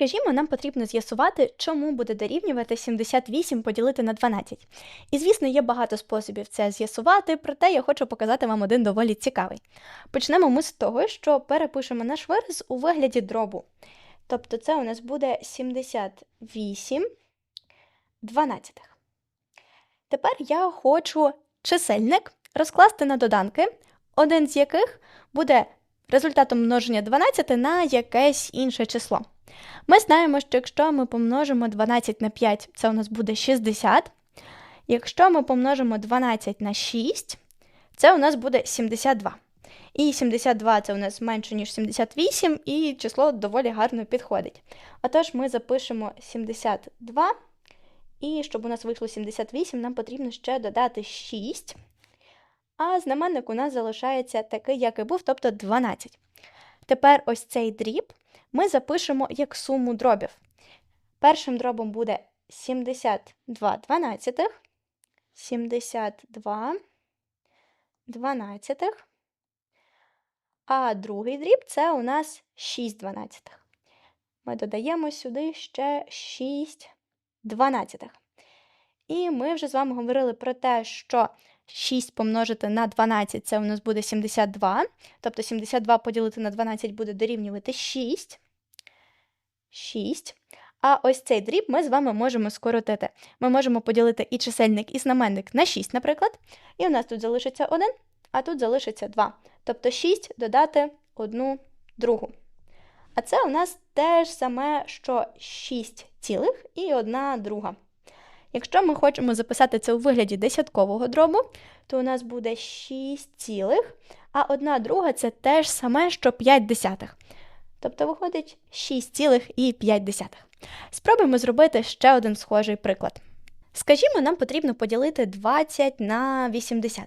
Скажімо, нам потрібно з'ясувати, чому буде дорівнювати 78 поділити на 12. І, звісно, є багато способів це з'ясувати, проте я хочу показати вам один доволі цікавий. Почнемо ми з того, що перепишемо наш вираз у вигляді дробу. Тобто це у нас буде 78 дванадцятих. Тепер я хочу чисельник розкласти на доданки, один з яких буде результатом множення 12 на якесь інше число. Ми знаємо, що якщо ми помножимо 12 на 5, це у нас буде 60. Якщо ми помножимо 12 на 6, це у нас буде 72. І 72 це у нас менше, ніж 78, і число доволі гарно підходить. Отож, ми запишемо 72, і щоб у нас вийшло 78, нам потрібно ще додати 6. А знаменник у нас залишається такий, як і був, тобто 12. Тепер ось цей дріб ми запишемо як суму дробів. Першим дробом буде 72 дванадцятих, 72 дванадцятих, а другий дріб це у нас 6 дванадцятих. Ми додаємо сюди ще 6 дванадцятих. І ми вже з вами говорили про те, що 6 помножити на 12 це у нас буде 72. Тобто 72 поділити на 12 буде дорівнювати 6. 6. А ось цей дріб ми з вами можемо скоротити. Ми можемо поділити і чисельник, і знаменник на 6, наприклад. І у нас тут залишиться 1, а тут залишиться 2. Тобто 6 додати 1 другу. А це у нас те ж саме, що 6 цілих і 1 друга. Якщо ми хочемо записати це у вигляді десяткового дробу, то у нас буде 6 цілих, а одна друга це те ж саме, що 5 десятих. Тобто виходить 6,5. Спробуємо зробити ще один схожий приклад. Скажімо, нам потрібно поділити 20 на 80.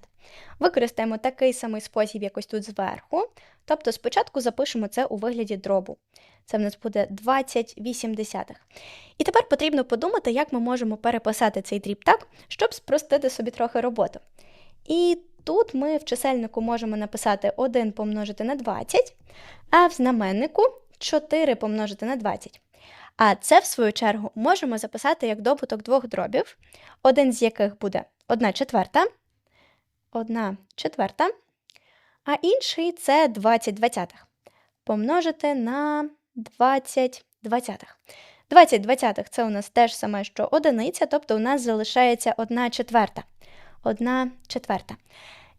Використаємо такий самий спосіб, як ось тут зверху. Тобто спочатку запишемо це у вигляді дробу. Це в нас буде 20 80. І тепер потрібно подумати, як ми можемо переписати цей дріб так, щоб спростити собі трохи роботу. І тут ми в чисельнику можемо написати 1 помножити на 20, а в знаменнику 4 помножити на 20. А це, в свою чергу, можемо записати як добуток двох дробів, один з яких буде 1 четверта, 1 четверта, а інший це 20 двадцятих. Помножити на 20 двадцятих. 20 двадцятих це у нас теж саме, що одиниця, тобто у нас залишається 1 четверта. 1 четверта.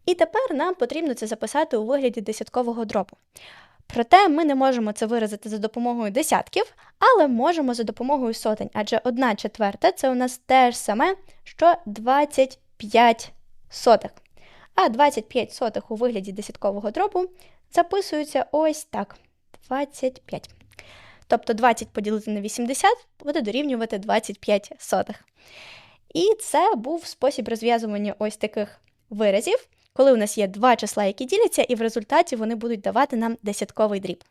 І тепер нам потрібно це записати у вигляді десяткового дробу. Проте ми не можемо це виразити за допомогою десятків, але можемо за допомогою сотень, адже 1 четверта це у нас теж саме, що 25 сотих. А 25 сотих у вигляді десяткового дробу записуються ось так: 25. Тобто 20 поділити на 80 буде дорівнювати 25 сотих. І це був спосіб розв'язування ось таких виразів, коли у нас є два числа, які діляться, і в результаті вони будуть давати нам десятковий дріб.